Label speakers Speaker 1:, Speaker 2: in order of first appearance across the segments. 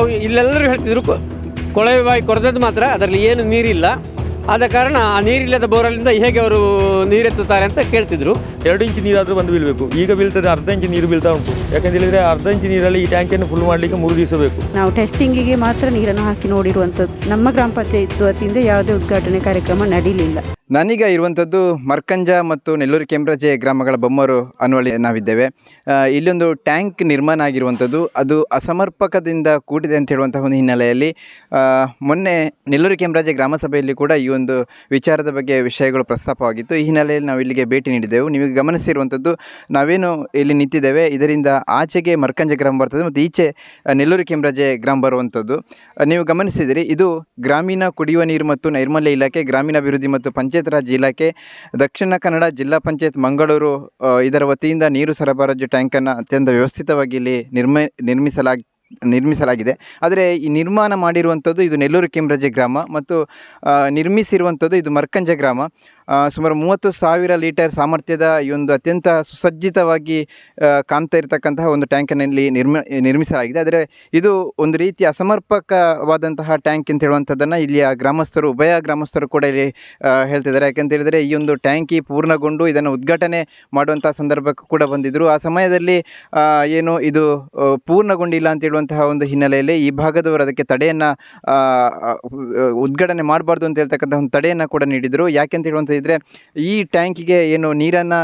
Speaker 1: ಅವು ಇಲ್ಲೆಲ್ಲರೂ ಹೇಳ್ತಿದ್ರು. ಕೊಳವೆ ಬಾಯಿ ಕೊರೆದದ್ದು ಮಾತ್ರ ಅದರಲ್ಲಿ ಏನು ನೀರಿಲ್ಲ. ಆದ ಕಾರಣ ಆ ನೀರಿಲ್ಲದ ಬೋರಲ್ಲಿಂದ ಹೇಗೆ ಅವರು ನೀರೆತ್ತುತ್ತಾರೆ ಅಂತ ಕೇಳ್ತಿದ್ರು.
Speaker 2: ಎರಡು ಇಂಚು ನೀರಾದರೂ ಬಂದು ಬೀಳಬೇಕು. ಈಗ ಬೀಳ್ತದೆ ಅರ್ಧ ಇಂಚು ನೀರು ಬೀಳ್ತಾ ಉಂಟು. ಯಾಕಂತ ಹೇಳಿದರೆ ಅರ್ಧ ಇಂಚು ನೀರಲ್ಲಿ ಈ ಟ್ಯಾಂಕನ್ನು ಫುಲ್ ಮಾಡಲಿಕ್ಕೆ ಮೂರು ದಿವಸ ಬೇಕು.
Speaker 3: ನಾವು ಟೆಸ್ಟಿಂಗಿಗೆ ಮಾತ್ರ ನೀರನ್ನು ಹಾಕಿ ನೋಡಿರುವಂಥದ್ದು. ನಮ್ಮ ಗ್ರಾಮ ಪಂಚಾಯತ್ ವತಿಯಿಂದ ಯಾವುದೇ ಉದ್ಘಾಟನೆ ಕಾರ್ಯಕ್ರಮ ನಡೀಲಿಲ್ಲ.
Speaker 4: ನಾನೀಗ ಇರುವಂಥದ್ದು ಮರ್ಕಂಜ ಮತ್ತು ನೆಲ್ಲೂರು ಕೆಂಬ್ರಜೆ ಗ್ರಾಮಗಳ ಬೊಮ್ಮರು ಅನ್ನುವಲ್ಲಿ ನಾವಿದ್ದೇವೆ. ಇಲ್ಲೊಂದು ಟ್ಯಾಂಕ್ ನಿರ್ಮಾಣ ಆಗಿರುವಂಥದ್ದು. ಅದು ಅಸಮರ್ಪಕದಿಂದ ಕೂಡಿದೆ ಅಂತ ಹೇಳುವಂತಹ ಒಂದು ಹಿನ್ನೆಲೆಯಲ್ಲಿ ಮೊನ್ನೆ ನೆಲ್ಲೂರು ಕೆಂಬ್ರಜೆ ಗ್ರಾಮ ಸಭೆಯಲ್ಲಿ ಕೂಡ ಈ ಒಂದು ವಿಚಾರದ ಬಗ್ಗೆ ವಿಷಯಗಳು ಪ್ರಸ್ತಾಪವಾಗಿತ್ತು. ಈ ಹಿನ್ನೆಲೆಯಲ್ಲಿ ನಾವು ಇಲ್ಲಿಗೆ ಭೇಟಿ ನೀಡಿದ್ದೆವು. ನೀವು ಗಮನಿಸಿರುವಂಥದ್ದು, ನಾವೇನು ಇಲ್ಲಿ ನಿಂತಿದ್ದೇವೆ. ಇದರಿಂದ ಆಚೆಗೆ ಮರ್ಕಂಜ ಗ್ರಾಮ ಬರ್ತದೆ ಮತ್ತು ಈಚೆ ನೆಲ್ಲೂರು ಕೆಂಬ್ರಜೆ ಗ್ರಾಮ ಬರುವಂಥದ್ದು. ನೀವು ಗಮನಿಸಿದಿರಿ, ಇದು ಗ್ರಾಮೀಣ ಕುಡಿಯುವ ನೀರು ಮತ್ತು ನೈರ್ಮಲ್ಯ ಇಲಾಖೆ, ಗ್ರಾಮೀಣಾಭಿವೃದ್ಧಿ ಮತ್ತು ಪಂಚಾಯತ್ ರಾಜ್ ಇಲಾಖೆ, ದಕ್ಷಿಣ ಕನ್ನಡ ಜಿಲ್ಲಾ ಪಂಚಾಯತ್ ಮಂಗಳೂರು ಇದರ ವತಿಯಿಂದ ನೀರು ಸರಬರಾಜು ಟ್ಯಾಂಕನ್ನು ಅತ್ಯಂತ ವ್ಯವಸ್ಥಿತವಾಗಿ ಇಲ್ಲಿ ನಿರ್ಮ, ನಿರ್ಮಿಸಲಾಗಿ, ನಿರ್ಮಿಸಲಾಗಿದೆ. ಆದರೆ ಈ ನಿರ್ಮಾಣ ಮಾಡಿರುವಂಥದ್ದು ಇದು ನೆಲ್ಲೂರು ಕೆಂಬ್ರಜೆ ಗ್ರಾಮ ಮತ್ತು ನಿರ್ಮಿಸಿರುವಂಥದ್ದು ಇದು ಮರ್ಕಂಜೆ ಗ್ರಾಮ. ಸುಮಾರು ಮೂವತ್ತು ಸಾವಿರ ಲೀಟರ್ ಸಾಮರ್ಥ್ಯದ ಈ ಒಂದು ಅತ್ಯಂತ ಸುಸಜ್ಜಿತವಾಗಿ ಕಾಣ್ತಾ ಇರತಕ್ಕಂತಹ ಒಂದು ಟ್ಯಾಂಕಿನಲ್ಲಿ ನಿರ್ಮ, ನಿರ್ಮಿಸಲಾಗಿದೆ. ಆದರೆ ಇದು ಒಂದು ರೀತಿ ಅಸಮರ್ಪಕವಾದಂತಹ ಟ್ಯಾಂಕ್ ಅಂತ ಹೇಳುವಂಥದ್ದನ್ನು ಇಲ್ಲಿಯ ಗ್ರಾಮಸ್ಥರು, ಉಭಯ ಗ್ರಾಮಸ್ಥರು ಕೂಡ ಇಲ್ಲಿ ಹೇಳ್ತಿದ್ದಾರೆ. ಯಾಕೆಂತ ಹೇಳಿದರೆ ಈ ಒಂದು ಟ್ಯಾಂಕಿ ಪೂರ್ಣಗೊಂಡು ಇದನ್ನು ಉದ್ಘಾಟನೆ ಮಾಡುವಂಥ ಸಂದರ್ಭಕ್ಕೂ ಕೂಡ ಬಂದಿದ್ದರು ಆ ಸಮಯದಲ್ಲಿ ಏನು ಇದು ಪೂರ್ಣಗೊಂಡಿಲ್ಲ ಅಂತ ಹೇಳುವಂತಹ ಒಂದು ಹಿನ್ನೆಲೆಯಲ್ಲಿ ಈ ಭಾಗದವರು ಅದಕ್ಕೆ ತಡೆಯನ್ನು ಉದ್ಘಾಟನೆ ಮಾಡಬಾರ್ದು ಅಂತ ಹೇಳ್ತಕ್ಕಂಥ ಒಂದು ತಡೆಯನ್ನು ಕೂಡ ನೀಡಿದರು. ಯಾಕೆ ಅಂತ ಹೇಳುವಂಥದ್ದಿದ್ರೆ ಈ ಟ್ಯಾಂಕಿಗೆ ಏನು ನೀರನ್ನು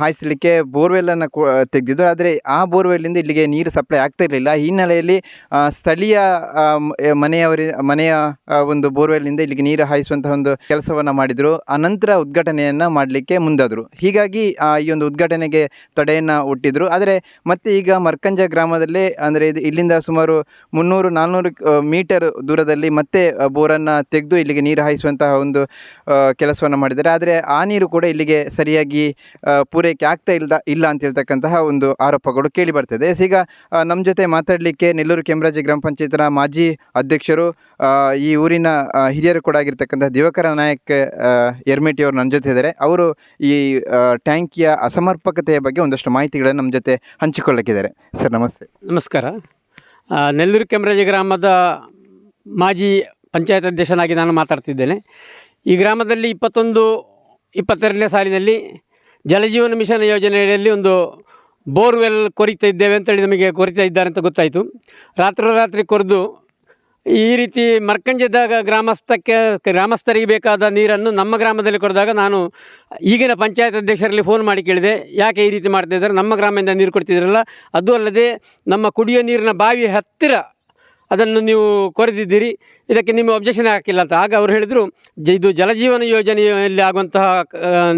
Speaker 4: ಹಾಯಿಸಲಿಕ್ಕೆ ಬೋರ್ವೆಲ್ಲನ್ನು ತೆಗೆದಿದ್ದು ಆದರೆ ಆ ಬೋರ್ವೆಲ್ಲಿಂದ ಇಲ್ಲಿಗೆ ನೀರು ಸಪ್ಲೈ ಆಗ್ತಾ ಇರಲಿಲ್ಲ. ಹಿನ್ನೆಲೆಯಲ್ಲಿ ಸ್ಥಳೀಯ ಮನೆಯವರ, ಮನೆಯ ಒಂದು ಬೋರ್ವೆಲ್ನಿಂದ ಇಲ್ಲಿಗೆ ನೀರು ಹಾಯಿಸುವಂತಹ ಒಂದು ಕೆಲಸವನ್ನು ಮಾಡಿದರು. ಆ ನಂತರ ಉದ್ಘಾಟನೆಯನ್ನು ಮಾಡಲಿಕ್ಕೆ ಮುಂದಾದರು. ಹೀಗಾಗಿ ಈ ಒಂದು ಉದ್ಘಾಟನೆಗೆ ತಡೆಯನ್ನು ಹುಟ್ಟಿದ್ರು ಆದರೆ ಮತ್ತೆ ಈಗ ಮರ್ಕಂಜ ಗ್ರಾಮದಲ್ಲೇ, ಅಂದರೆ ಇದು ಇಲ್ಲಿಂದ ಸುಮಾರು ಮುನ್ನೂರು ನಾನ್ನೂರು ಮೀಟರ್ ದೂರದಲ್ಲಿ ಮತ್ತೆ ಬೋರನ್ನು ತೆಗೆದು ಇಲ್ಲಿಗೆ ನೀರು ಹಾಯಿಸುವಂತಹ ಒಂದು ಕೆಲಸವನ್ನು ಮಾಡಿದ್ದಾರೆ. ಆದರೆ ಆ ನೀರು ಕೂಡ ಇಲ್ಲಿಗೆ ಸರಿಯಾಗಿ ಪೂರೈಕೆ ಆಗ್ತಾ ಇಲ್ಲ ಇಲ್ಲ ಅಂತ ಒಂದು ಆರೋಪಗಳು ಕೇಳಿ ಬರ್ತದೆ. ಈಗ ನಮ್ಮ ಜೊತೆ ಮಾತಾಡಲಿಕ್ಕೆ ನೆಲ್ಲೂರು ಕೆಂಬ್ರಾಜಿ ಗ್ರಾಮ ಪಂಚಾಯತ್ನ ಮಾಜಿ ಅಧ್ಯಕ್ಷರು ಈ ಊರಿನ ಹಿರಿಯರು ಕೂಡ ಆಗಿರ್ತಕ್ಕಂಥ ದಿವಕರ ನಾಯಕ್ ಯರ್ಮೇಟಿ ಅವರು ನನ್ನ ಜೊತೆ ಇದ್ದಾರೆ. ಅವರು ಈ ಟ್ಯಾಂಕಿಯ ಅಸಮರ್ಪಕತೆಯ ಬಗ್ಗೆ ಒಂದಷ್ಟು ಮಾಹಿತಿಗಳನ್ನು ನಮ್ಮ ಜೊತೆ ಹಂಚಿಕೊಳ್ಳಕ್ಕಿದ್ದಾರೆ. ಸರ್, ನಮಸ್ತೆ.
Speaker 1: ನಮಸ್ಕಾರ. ನೆಲ್ಲೂರು ಕೆಂಬ್ರಾಜಿ ಗ್ರಾಮದ ಮಾಜಿ ಪಂಚಾಯತ್ ಅಧ್ಯಕ್ಷನಾಗಿ ನಾನು ಮಾತಾಡ್ತಿದ್ದೇನೆ. ಈ ಗ್ರಾಮದಲ್ಲಿ ಇಪ್ಪತ್ತೊಂದು, ಇಪ್ಪತ್ತೆರಡನೇ ಸಾಲಿನಲ್ಲಿ ಜಲಜೀವನ ಮಿಷನ್ ಯೋಜನೆಯಲ್ಲಿ ಒಂದು ಬೋರ್ವೆಲ್ ಕೊರಿತಾ ಇದ್ದೇವೆ ಅಂತೇಳಿ ನಮಗೆ ಕೊರಿತಾ ಇದ್ದಾರೆ ಅಂತ ಗೊತ್ತಾಯಿತು. ರಾತ್ರೋರಾತ್ರಿ ಕೊರೆದು ಈ ರೀತಿ ಮರ್ಕಂಜದ ಗ್ರಾಮಸ್ಥಕ್ಕೆ, ಗ್ರಾಮಸ್ಥರಿಗೆ ಬೇಕಾದ ನೀರನ್ನು ನಮ್ಮ ಗ್ರಾಮದಲ್ಲಿ ಕೊಡಿದಾಗ ನಾನು ಈಗಿನ ಪಂಚಾಯತ್ ಅಧ್ಯಕ್ಷರಲ್ಲಿ ಫೋನ್ ಮಾಡಿ ಕೇಳಿದೆ. ಯಾಕೆ ಈ ರೀತಿ ಮಾಡ್ತಾ ಇದ್ದಾರೆ? ನಮ್ಮ ಗ್ರಾಮದಿಂದ ನೀರು ಕೊಡ್ತಿದ್ರಲ್ಲ? ಅದು ಅಲ್ಲದೆ ನಮ್ಮ ಕುಡಿಯೋ ನೀರಿನ ಬಾವಿ ಹತ್ತಿರ ಅದನ್ನು ನೀವು ಕೊರೆದಿದ್ದೀರಿ, ಇದಕ್ಕೆ ನಿಮ್ಮ ಒಬ್ಜೆಕ್ಷನ್ ಹಾಕಿಲ್ಲ ಅಂತ. ಆಗ ಅವರು ಹೇಳಿದರು, ಜ, ಇದು ಜಲಜೀವನ ಯೋಜನೆಯಲ್ಲಿ ಆಗುವಂತಹ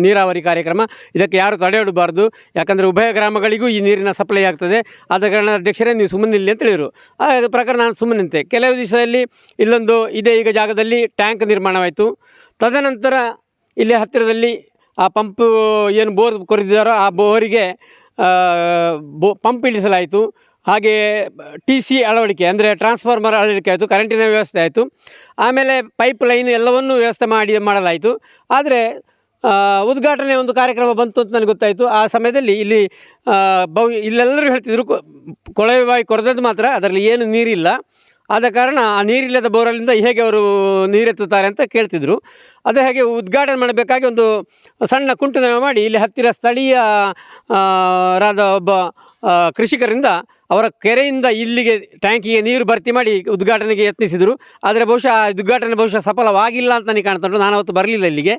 Speaker 1: ನೀರಾವರಿ ಕಾರ್ಯಕ್ರಮ, ಇದಕ್ಕೆ ಯಾರು ತಡೆಯಿಡಬಾರ್ದು. ಯಾಕಂದರೆ ಉಭಯ ಗ್ರಾಮಗಳಿಗೂ ಈ ನೀರಿನ ಸಪ್ಲೈ ಆಗ್ತದೆ. ಆದ ಕಾರಣ ಅಧ್ಯಕ್ಷರೇ ನೀವು ಸುಮ್ಮನೆ ನಿಲ್ಲಿ ಅಂತ ಹೇಳಿದರು. ಆ ಪ್ರಕಾರ ನಾನು ಸುಮ್ಮನೆ ನಿಂತೆ. ಕೆಲವು ದಿವಸದಲ್ಲಿ ಇಲ್ಲೊಂದು ಇದೇ ಈಗ ಜಾಗದಲ್ಲಿ ಟ್ಯಾಂಕ್ ನಿರ್ಮಾಣವಾಯಿತು. ತದನಂತರ ಇಲ್ಲಿ ಹತ್ತಿರದಲ್ಲಿ ಆ ಪಂಪು ಏನು ಬೋರ್ ಕೊರೆದಿದ್ದಾರೋ ಆ ಬೋರಿಗೆ ಬೋ, ಪಂಪ್ ಇಳಿಸಲಾಯಿತು. ಹಾಗೆ ಟಿ ಸಿ ಅಳವಡಿಕೆ, ಅಂದರೆ ಟ್ರಾನ್ಸ್ಫಾರ್ಮರ್ ಅಳವಡಿಕೆ ಆಯಿತು ಕರೆಂಟಿನ ವ್ಯವಸ್ಥೆ ಆಯಿತು. ಆಮೇಲೆ ಪೈಪ್ ಲೈನ್ ಎಲ್ಲವನ್ನೂ ವ್ಯವಸ್ಥೆ ಮಾಡಿ ಮಾಡಲಾಯಿತು. ಆದರೆ ಉದ್ಘಾಟನೆ ಒಂದು ಕಾರ್ಯಕ್ರಮ ಬಂತು ಅಂತ ನನಗೆ ಗೊತ್ತಾಯಿತು. ಆ ಸಮಯದಲ್ಲಿ ಇಲ್ಲಿ ಬೌ, ಇಲ್ಲೆಲ್ಲರೂ ಹೇಳ್ತಿದ್ರು ಕೊಳವೆ ಬಾವಿ ಕೊರೆದದ್ದು ಮಾತ್ರ, ಅದರಲ್ಲಿ ಏನು ನೀರಿಲ್ಲ. ಆದ ಕಾರಣ ಆ ನೀರಿಲ್ಲದ ಬೋರಲ್ಲಿಂದ ಹೇಗೆ ಅವರು ನೀರೆತ್ತುತ್ತಾರೆ ಅಂತ ಕೇಳ್ತಿದ್ರು. ಅದೇ ಹಾಗೆ ಉದ್ಘಾಟನೆ ಮಾಡಬೇಕಾಗಿ ಒಂದು ಸಣ್ಣ ಕುಂಟು ಮಾಡಿ ಇಲ್ಲಿ ಹತ್ತಿರ ಸ್ಥಳೀಯ ರಾದ ಒಬ್ಬ ಕೃಷಿಕರಿಂದ ಅವರ ಕೆರೆಯಿಂದ ಇಲ್ಲಿಗೆ ಟ್ಯಾಂಕಿಗೆ ನೀರು ಭರ್ತಿ ಮಾಡಿ ಉದ್ಘಾಟನೆಗೆ ಯತ್ನಿಸಿದರು. ಆದರೆ ಬಹುಶಃ ಆ ಉದ್ಘಾಟನೆ ಬಹುಶಃ ಸಫಲವಾಗಿಲ್ಲ ಅಂತ ನನಗೆ ಕಾಣ್ತಾ ಉಂಟು. ನಾನು ಅವತ್ತು ಬರಲಿಲ್ಲ ಇಲ್ಲಿಗೆ.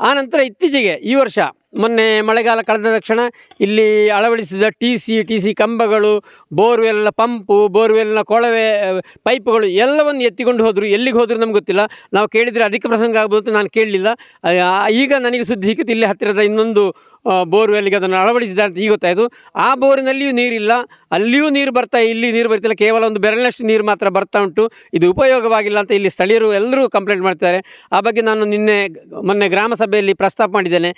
Speaker 1: ಆನಂತರ ಇತ್ತೀಚೆಗೆ ಈ ವರ್ಷ ಮೊನ್ನೆ ಮಳೆಗಾಲ ಕಳೆದ ತಕ್ಷಣ ಇಲ್ಲಿ ಅಳವಡಿಸಿದ ಟಿ ಸಿ ಟಿ ಸಿ ಕಂಬಗಳು, ಬೋರ್ವೆಲ್ನ ಪಂಪು, ಬೋರ್ವೆಲ್ನ ಕೊಳವೆ ಪೈಪ್ಗಳು ಎಲ್ಲವನ್ನು ಎತ್ತಿಕೊಂಡು ಹೋದರು. ಎಲ್ಲಿಗೆ ಹೋದರೂ ನಮ್ಗೆ ಗೊತ್ತಿಲ್ಲ. ನಾವು ಕೇಳಿದರೆ ಅಧಿಕ ಪ್ರಸಂಗ ಆಗ್ಬೋದು ಅಂತ ನಾನು ಕೇಳಲಿಲ್ಲ. ಈಗ ನನಗೆ ಸುದ್ದಿ ಸಿಕ್ಕಿತು. ಇಲ್ಲಿ ಹತ್ತಿರದ ಇನ್ನೊಂದು ಬೋರ್ವೆಲ್ಗೆ ಅದನ್ನು ಅಳವಡಿಸಿದ ಅಂತ ಈಗ ಗೊತ್ತಾಯಿತು. ಆ ಬೋರಿನಲ್ಲಿಯೂ ನೀರಿಲ್ಲ. ಅಲ್ಲಿಯೂ ನೀರು ಬರ್ತಾ, ಇಲ್ಲಿ ನೀರು ಬರ್ತಿಲ್ಲ ಕೇವಲ ಒಂದು ಬೆರಳಷ್ಟು ನೀರು ಮಾತ್ರ ಬರ್ತಾ ಉಂಟು. ಇದು ಉಪಯೋಗವಾಗಿಲ್ಲ ಅಂತ ಇಲ್ಲಿ ಸ್ಥಳೀಯರು ಎಲ್ಲರೂ ಕಂಪ್ಲೇಂಟ್ ಮಾಡ್ತಾರೆ ಆ ಬಗ್ಗೆ ನಾನು ನಿನ್ನೆ, ಮೊನ್ನೆ ಗ್ರಾಮ ಸಭೆಯಲ್ಲಿ ಪ್ರಸ್ತಾಪ ಮಾಡಿದ್ದೇನೆ.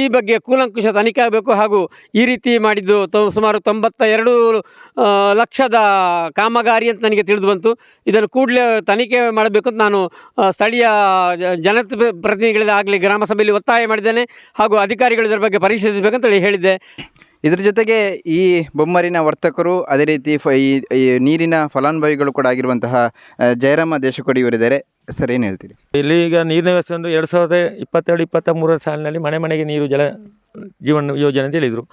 Speaker 1: ಈ ಬಗ್ಗೆ ಕೂಲಂಕುಷ ತನಿಖೆ ಆಗಬೇಕು ಹಾಗೂ ಈ ರೀತಿ ಮಾಡಿದ್ದು ತೊ ಸುಮಾರು ತೊಂಬತ್ತ ಎರಡು ಲಕ್ಷದ ಕಾಮಗಾರಿ ಅಂತ ನನಗೆ ತಿಳಿದು ಬಂತು. ಇದನ್ನು ಕೂಡಲೇ ತನಿಖೆ ಮಾಡಬೇಕು ಅಂತ ನಾನು ಸ್ಥಳೀಯ ಜನ ಪ್ರತಿನಿಧಿಗಳಿಂದ ಆಗಲಿ ಗ್ರಾಮ ಸಭೆಯಲ್ಲಿ ಒತ್ತಾಯ ಮಾಡಿದ್ದೇನೆ ಹಾಗೂ ಅಧಿಕಾರಿಗಳು ಇದರ ಬಗ್ಗೆ ಪರಿಶೀಲಿಸಬೇಕಂತೇಳಿ ಹೇಳಿದ್ದೆ.
Speaker 4: ಇದ್ರ ಜೊತೆಗೆ ಈ ಬೊಮ್ಮರಿನ ವರ್ತಕರು ಅದೇ ರೀತಿ ಫ ಈ ನೀರಿನ ಫಲಾನುಭವಿಗಳು ಕೂಡ ಆಗಿರುವಂತಹ ಜಯರಾಮ ದೇಶಕೊಡಿ ಇವರಿದ್ದಾರೆ. ಸರ್, ಏನು ಹೇಳ್ತೀರಿ?
Speaker 2: ಇಲ್ಲಿ ಈಗ ನೀರಿನ ವ್ಯವಸ್ಥೆ ಒಂದು ಎರಡು ಸಾವಿರದ ಇಪ್ಪತ್ತೆರಡು ಇಪ್ಪತ್ತ ಮೂರರ ಸಾಲಿನಲ್ಲಿ ಮನೆ ಮನೆಗೆ ನೀರು ಜಲ ಜೀವನ ಯೋಜನೆ ಅಂತ ಹೇಳಿದರು.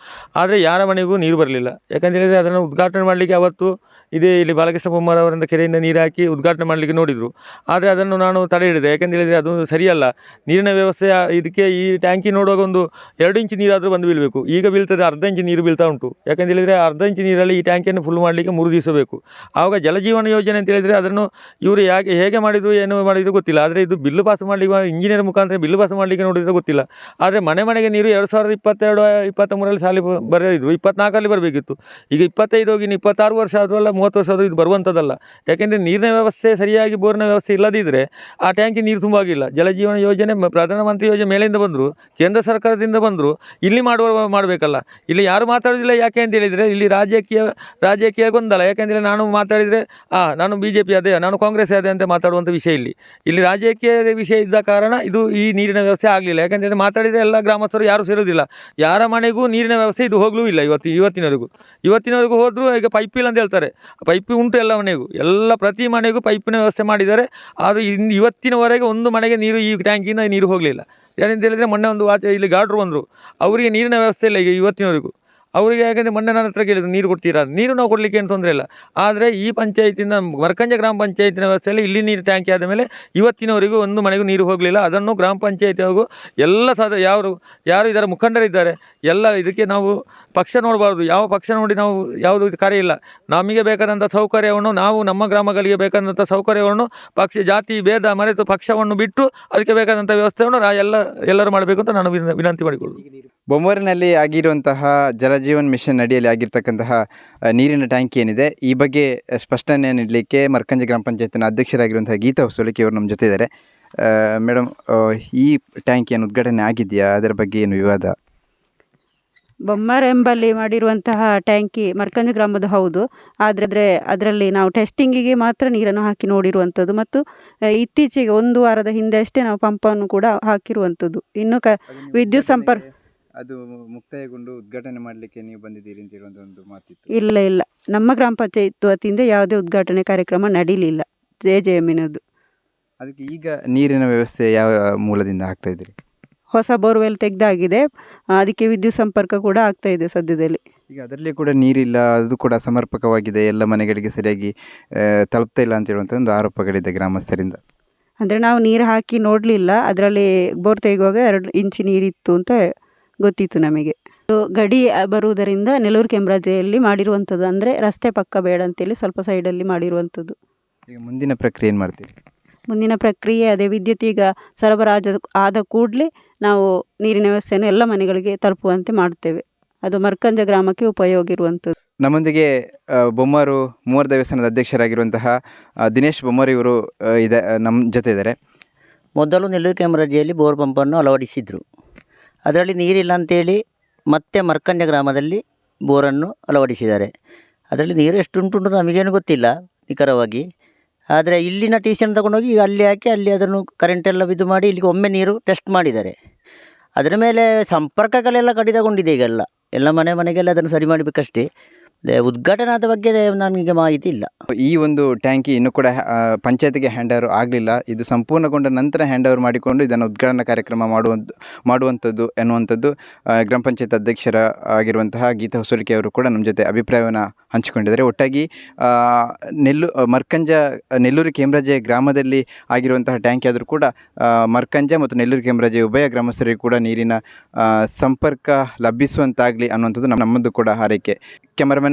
Speaker 2: ಆದರೆ ಯಾರ ಮನೆಗೂ ನೀರು ಬರಲಿಲ್ಲ. ಯಾಕಂತ ಹೇಳಿದರೆ ಅದನ್ನು ಉದ್ಘಾಟನೆ ಮಾಡಲಿಕ್ಕೆ ಅವತ್ತು ಇದೇ ಇಲ್ಲಿ ಬಾಲಕೃಷ್ಣ ಬೊಮ್ಮರವರಿಂದ ಕೆರೆಯಿಂದ ನೀರು ಹಾಕಿ ಉದ್ಘಾಟನೆ ಮಾಡಲಿಕ್ಕೆ ನೋಡಿದರು. ಆದರೆ ಅದನ್ನು ನಾನು ತಡೆ ಹಿಡಿದೆ. ಯಾಕಂತ ಹೇಳಿದರೆ ಅದು ಸರಿಯಲ್ಲ. ನೀರಿನ ವ್ಯವಸ್ಥೆ, ಇದಕ್ಕೆ ಈ ಟ್ಯಾಂಕಿ ನೋಡುವಾಗ ಒಂದು ಎರಡು ಇಂಚು ನೀರಾದರೂ ಬಂದು ಬೀಳಬೇಕು. ಈಗ ಬೀಳ್ತದೆ ಅರ್ಧ ಇಂಚು ನೀರು ಬೀಳ್ತಾ ಉಂಟು. ಯಾಕಂತ ಹೇಳಿದರೆ ಅರ್ಧ ಇಂಚು ನೀರಲ್ಲಿ ಈ ಟ್ಯಾಂಕಿಯನ್ನು ಫುಲ್ ಮಾಡಲಿಕ್ಕೆ ಮೂರು ದಿವಸ ಬೇಕು. ಆವಾಗ ಜಲಜೀವನ ಯೋಜನೆ ಅಂತ ಹೇಳಿದರೆ ಅದನ್ನು ಇವರು ಯಾಕೆ, ಹೇಗೆ ಮಾಡಿದ್ರು, ಏನು ಮಾಡಿದ್ರು ಗೊತ್ತಿಲ್ಲ. ಆದರೆ ಇದು ಬಿಲ್ಲು ಪಾಸ್ ಮಾಡಲಿಕ್ಕೆ ಇಂಜಿನಿಯರ್ ಮುಖಾಂತರ ಬಿಲ್ಲು ಪಾಸ್ ಮಾಡಲಿಕ್ಕೆ ನೋಡಿದರೆ ಗೊತ್ತಿಲ್ಲ. ಆದರೆ ಮನೆ ಮನೆಗೆ ನೀರು ಎರಡು ಸಾವಿರದ ಇಪ್ಪತ್ತೆರಡು ಇಪ್ಪತ್ತ ಮೂರಲ್ಲಿ ಸಾಲಿ ಬ- ಬರೆದಿದ್ರು. ಇಪ್ಪತ್ನಾಲ್ಕರಲ್ಲಿ ಬರಬೇಕಿತ್ತು. ಈಗ ಇಪ್ಪತ್ತೈದು ಹೋಗಿ ಇನ್ನು ಇಪ್ಪತ್ತಾರು ವರ್ಷ ಆದರೂ ಅಲ್ಲ ಮೂವತ್ತು ವರ್ಷ ಆದರೂ ಇದು ಬರುವಂಥದ್ದಲ್ಲ. ಯಾಕೆಂದರೆ ನೀರಿನ ವ್ಯವಸ್ಥೆ ಸರಿಯಾಗಿ ಬೋರಿನ ವ್ಯವಸ್ಥೆ ಇಲ್ಲದಿದ್ದರೆ ಆ ಟ್ಯಾಂಕಿ ನೀರು ತುಂಬಾಗಿಲ್ಲ. ಜಲಜೀವನ ಯೋಜನೆ ಪ್ರಧಾನಮಂತ್ರಿ ಯೋಜನೆ ಮೇಲಿಂದ ಬಂದರು, ಕೇಂದ್ರ ಸರ್ಕಾರದಿಂದ ಬಂದರು, ಇಲ್ಲಿ ಮಾಡುವ, ಮಾಡಬೇಕಲ್ಲ. ಇಲ್ಲಿ ಯಾರು ಮಾತಾಡೋದಿಲ್ಲ ಯಾಕೆ ಅಂತ ಹೇಳಿದರೆ, ಇಲ್ಲಿ ರಾಜಕೀಯ ರಾಜಕೀಯ ಗೊಂದಲ. ಯಾಕೆಂದರೆ ನಾನು ಮಾತಾಡಿದರೆ, ಆ, ನಾನು ಬಿ ಜೆ ಪಿ ಅದೇ, ನಾನು ಕಾಂಗ್ರೆಸ್ ಅದೇ ಅಂತ ಮಾತಾಡುವಂಥ ವಿಷಯ ಇಲ್ಲಿ. ಇಲ್ಲಿ ರಾಜಕೀಯದ ವಿಷಯ ಇದ್ದ ಕಾರಣ ಇದು ಈ ನೀರಿನ ವ್ಯವಸ್ಥೆ ಆಗಲಿಲ್ಲ. ಯಾಕೆಂದರೆ ಮಾತಾಡಿದರೆ ಎಲ್ಲ ಗ್ರಾಮಸ್ಥರು ಯಾರು ಸೇರೋದಿಲ್ಲ ಯಾರ ಮನೆಗೂ ನೀರಿನ ವ್ಯವಸ್ಥೆ ಇದು ಹೋಗಲೂ ಇಲ್ಲ ಇವತ್ತು, ಇವತ್ತಿನವರೆಗೂ. ಇವತ್ತಿನವರೆಗೂ ಹೋದರೂ ಈಗ ಪೈಪ್ ಇಲ್ಲ ಅಂತ ಹೇಳ್ತಾರೆ. ಪೈಪ್ ಉಂಟು ಎಲ್ಲ ಮನೆಗೂ. ಎಲ್ಲ ಪ್ರತಿ ಮನೆಗೂ ಪೈಪಿನ ವ್ಯವಸ್ಥೆ ಮಾಡಿದ್ದಾರೆ. ಆದರೆ ಇನ್ನು ಇವತ್ತಿನವರೆಗೆ ಒಂದು ಮನೆಗೆ ನೀರು ಈ ಟ್ಯಾಂಕಿಂದ ನೀರು ಹೋಗಲಿಲ್ಲ. ಏನಂತ ಹೇಳಿದರೆ ಮೊನ್ನೆ ಒಂದು ವಾಚ, ಇಲ್ಲಿ ಗಾಡ್ರು ಬಂದರು. ಅವರಿಗೆ ನೀರಿನ ವ್ಯವಸ್ಥೆ ಇಲ್ಲ ಈಗ ಇವತ್ತಿನವರೆಗೂ. ಅವರಿಗೆ ಯಾಕಂದರೆ ಮೊನ್ನೆ ನನ್ನ ಹತ್ರ ಕೇಳಿದ್ರು, ನೀರು ಕೊಡ್ತೀರಾ? ನೀರು ನಾವು ಕೊಡಲಿಕ್ಕೆ ಏನು ತೊಂದರೆ ಇಲ್ಲ. ಆದರೆ ಈ ಪಂಚಾಯತಿನ, ಮರ್ಕಂಜ ಗ್ರಾಮ ಪಂಚಾಯತಿನ ವ್ಯವಸ್ಥೆಯಲ್ಲಿ ಇಲ್ಲಿ ನೀರು ಟ್ಯಾಂಕಿ ಆದ ಮೇಲೆ ಇವತ್ತಿನವರೆಗೂ ಒಂದು ಮನೆಗೂ ನೀರು ಹೋಗಲಿಲ್ಲ. ಅದನ್ನು ಗ್ರಾಮ ಪಂಚಾಯತಿ ಹಾಗೂ ಎಲ್ಲ ಸದ, ಯಾರು ಯಾರು ಇದರ ಮುಖಂಡರಿದ್ದಾರೆ ಎಲ್ಲ ಇದಕ್ಕೆ ನಾವು ಪಕ್ಷ ನೋಡಬಾರ್ದು. ಯಾವ ಪಕ್ಷ ನೋಡಿ ನಾವು ಯಾವುದು ಕಾರ್ಯ ಇಲ್ಲ. ನಮಗೆ ಬೇಕಾದಂಥ ಸೌಕರ್ಯವನ್ನು ನಾವು ನಮ್ಮ ಗ್ರಾಮಗಳಿಗೆ ಬೇಕಾದಂಥ ಸೌಕರ್ಯವನ್ನು ಪಕ್ಷ, ಜಾತಿ, ಭೇದ, ಮರೆತು ಪಕ್ಷವನ್ನು ಬಿಟ್ಟು ಅದಕ್ಕೆ ಬೇಕಾದಂಥ ವ್ಯವಸ್ಥೆಯನ್ನು ಎಲ್ಲ, ಎಲ್ಲರೂ ಮಾಡಬೇಕು ಅಂತ ನಾನು ವಿನ- ವಿನಂತಿ ಮಾಡಿಕೊಳ್ಳುವುದು.
Speaker 4: ಬೊಮ್ಮರಿನಲ್ಲಿ ಆಗಿರುವಂತಹ ಜಲಜೀವನ್ ಮಿಷನ್ ಅಡಿಯಲ್ಲಿ ಆಗಿರ್ತಕ್ಕಂತಹ ನೀರಿನ ಟ್ಯಾಂಕಿ ಏನಿದೆ ಈ ಬಗ್ಗೆ ಸ್ಪಷ್ಟನೆ ನೀಡಲಿಕ್ಕೆ ಮರ್ಕಂಜಿ ಗ್ರಾಮ ಪಂಚಾಯತಿನ ಅಧ್ಯಕ್ಷರಾಗಿರುವಂತಹ ಗೀತಾ ಹೊಸಲಿಕೆ ಅವರು ನಮ್ಮ ಜೊತೆ ಇದ್ದಾರೆ. ಮೇಡಮ್ ಈ ಟ್ಯಾಂಕಿಯನ್ನು ಉದ್ಘಾಟನೆ ಆಗಿದೆಯಾ? ಅದರ ಬಗ್ಗೆ ಏನು ವಿವಾದ?
Speaker 3: ಬೊಮ್ಮರ ಎಂಬಲ್ಲಿ ಮಾಡಿರುವಂತಹ ಟ್ಯಾಂಕಿ ಮರ್ಕಂಜ ಗ್ರಾಮದ ಹೌದು. ಆದರೆ ಅದರಲ್ಲಿ ನಾವು ಟೆಸ್ಟಿಂಗಿಗೆ ಮಾತ್ರ ನೀರನ್ನು ಹಾಕಿ ನೋಡಿರುವಂಥದ್ದು ಮತ್ತು ಇತ್ತೀಚೆಗೆ ಒಂದು ವಾರದ ಹಿಂದೆ ಅಷ್ಟೇ ನಾವು ಪಂಪನ್ನು ಕೂಡ ಹಾಕಿರುವಂಥದ್ದು. ಇನ್ನು ಕ ವಿದ್ಯುತ್ ಸಂಪರ್ಕ
Speaker 4: ಅದು ಮುಕ್ತಾಯಗೊಂಡು ಉದ್ಘಾಟನೆ ಮಾಡಲಿಕ್ಕೆ ನೀವು ಬಂದಿದ್ದೀರಿ ಅಂತ ಹೇಳುವಂಥ ಒಂದು ಮಾತಿತ್ತು.
Speaker 3: ಇಲ್ಲ ಇಲ್ಲ. ನಮ್ಮ ಗ್ರಾಮ ಪಂಚಾಯತ್ ವತಿಯಿಂದ ಯಾವುದೇ ಉದ್ಘಾಟನೆ ಕಾರ್ಯಕ್ರಮ ನಡೀಲಿಲ್ಲ. ಜೆ ಜೆ ಎಮ್ಮಿನದ್ದು
Speaker 4: ಅದಕ್ಕೆ ಈಗ ನೀರಿನ ವ್ಯವಸ್ಥೆ ಯಾವ ಮೂಲದಿಂದ ಆಗ್ತಾ ಇದ್ದೀರಿ
Speaker 3: ಹೊಸ ಬೋರ್ವೆಲ್ ತೆಗೆದಾಗಿದೆ. ಅದಕ್ಕೆ ವಿದ್ಯುತ್ ಸಂಪರ್ಕ ಕೂಡ ಆಗ್ತಾ ಇದೆ ಸದ್ಯದಲ್ಲಿ.
Speaker 4: ಈಗ ಅದರಲ್ಲಿ ಕೂಡ ನೀರಿಲ್ಲ ಅದು ಕೂಡ ಸಮರ್ಪಕವಾಗಿದೆ ಎಲ್ಲ ಮನೆಗಳಿಗೆ ಸರಿಯಾಗಿ ಆ, ತಲುಪ್ತಾ ಇಲ್ಲ ಅಂತ ಹೇಳುವಂಥ ಒಂದು ಆರೋಪಗಳಿದೆ ಗ್ರಾಮಸ್ಥರಿಂದ.
Speaker 3: ಅಂದರೆ ನಾವು ನೀರು ಹಾಕಿ ನೋಡಲಿಲ್ಲ. ಅದರಲ್ಲಿ ಬೋರ್ ತೆಗೆಯುವಾಗ ಎರಡು ಇಂಚು ನೀರಿತ್ತು ಅಂತ ಗೊತ್ತಿತ್ತು ನಮಗೆ. ಗಡಿ ಬರುವುದರಿಂದ ನೆಲ್ಲೂರು ಕೆಂಬ್ರಾಜೆಯಲ್ಲಿ ಮಾಡಿರುವಂಥದ್ದು ಅಂದರೆ ರಸ್ತೆ ಪಕ್ಕ ಬೇಡ ಅಂತೇಳಿ ಸ್ವಲ್ಪ ಸೈಡಲ್ಲಿ ಮಾಡಿರುವಂಥದ್ದು.
Speaker 4: ಈಗ ಮುಂದಿನ ಪ್ರಕ್ರಿಯೆ ಏನು ಮಾಡ್ತೀವಿ
Speaker 3: ಮುಂದಿನ ಪ್ರಕ್ರಿಯೆ ಅದೇ ವಿದ್ಯುತ್ ಈಗ ಸರಬರಾಜು ಆದ ಕೂಡಲೇ ನಾವು ನೀರಿನ ವ್ಯವಸ್ಥೆಯನ್ನು ಎಲ್ಲ ಮನೆಗಳಿಗೆ ತಲುಪುವಂತೆ ಮಾಡ್ತೇವೆ ಅದು ಮರ್ಕಂಜ ಗ್ರಾಮಕ್ಕೆ ಉಪಯೋಗ ಇರುವಂಥದ್ದು.
Speaker 4: ನಮ್ಮೊಂದಿಗೆ ಬೊಮ್ಮಾರು ಮೂವರು ದೇವಸ್ಥಾನದ ಅಧ್ಯಕ್ಷರಾಗಿರುವಂತಹ ದಿನೇಶ್ ಬೊಮ್ಮಾರು ಇವರು ಇದೆ ನಮ್ಮ ಜೊತೆ ಇದ್ದಾರೆ.
Speaker 5: ಮೊದಲು ನೆಲ್ಲೂರು ಕ್ಯಾಮ್ರಾಜಿಯಲ್ಲಿ ಬೋರ್ ಪಂಪನ್ನು ಅಳವಡಿಸಿದರು. ಅದರಲ್ಲಿ ನೀರಿಲ್ಲ ಅಂತೇಳಿ ಮತ್ತೆ ಮರ್ಕಂಜ ಗ್ರಾಮದಲ್ಲಿ ಬೋರನ್ನು ಅಳವಡಿಸಿದ್ದಾರೆ. ಅದರಲ್ಲಿ ನೀರು ಎಷ್ಟುಂಟು ಅಂತ ನಮಗೇನು ಗೊತ್ತಿಲ್ಲ ನಿಖರವಾಗಿ. ಆದರೆ ಇಲ್ಲಿನ ಟೀಚರ್ನ ತಗೊಂಡೋಗಿ ಈಗ ಅಲ್ಲಿ ಹಾಕಿ ಅಲ್ಲಿ ಅದನ್ನು ಕರೆಂಟ್ ಎಲ್ಲ ಇದು ಮಾಡಿ ಇಲ್ಲಿಗೆ ಒಮ್ಮೆ ನೀರು ಟೆಸ್ಟ್ ಮಾಡಿದ್ದಾರೆ. ಅದರ ಮೇಲೆ ಸಂಪರ್ಕಗಳೆಲ್ಲ ಕಡಿತಗೊಂಡಿದೆ ಈಗೆಲ್ಲ. ಎಲ್ಲ ಮನೆ ಮನೆಗೆಲ್ಲ ಅದನ್ನು ಸರಿ ಮಾಡಬೇಕಷ್ಟೇ. ಅದೇ ಉದ್ಘಾಟನೆ ಆದ ಬಗ್ಗೆ ನನಗೆ ಮಾಹಿತಿ ಇಲ್ಲ.
Speaker 4: ಈ ಒಂದು ಟ್ಯಾಂಕಿ ಇನ್ನು ಕೂಡ ಪಂಚಾಯತ್ಗೆ ಹ್ಯಾಂಡ್ ಓವರ್ ಆಗಲಿಲ್ಲ. ಇದು ಸಂಪೂರ್ಣಗೊಂಡ ನಂತರ ಹ್ಯಾಂಡ್ ಓವರ್ ಮಾಡಿಕೊಂಡು ಇದನ್ನು ಉದ್ಘಾಟನಾ ಕಾರ್ಯಕ್ರಮ ಮಾಡುವಂಥ ಮಾಡುವಂಥದ್ದು ಎನ್ನುವಂಥದ್ದು ಗ್ರಾಮ ಪಂಚಾಯತ್ ಅಧ್ಯಕ್ಷರ ಆಗಿರುವಂತಹ ಗೀತಾ ಹೊಸೂರಿಕೆ ಅವರು ಕೂಡ ನಮ್ಮ ಜೊತೆ ಅಭಿಪ್ರಾಯವನ್ನು ಹಂಚಿಕೊಂಡಿದ್ದಾರೆ. ಒಟ್ಟಾಗಿ ನೆಲ್ಲು, ಮರ್ಕಂಜ, ನೆಲ್ಲೂರು ಕೇಮ್ರಾಜೆ ಗ್ರಾಮದಲ್ಲಿ ಆಗಿರುವಂತಹ ಟ್ಯಾಂಕಿ ಆದರೂ ಕೂಡ ಮರ್ಕಂಜ ಮತ್ತು ನೆಲ್ಲೂರು ಕೇಮ್ರಾಜೆ ಉಭಯ ಗ್ರಾಮಸ್ಥರಿಗೂ ಕೂಡ ನೀರಿನ ಸಂಪರ್ಕ ಲಭಿಸುವಂತಾಗಲಿ ಅನ್ನುವಂಥದ್ದು ನಮ್ಮ ನಮ್ಮದು ಕೂಡ ಹಾರೈಕೆ. ಕ್ಯಾಮರಾಮನ್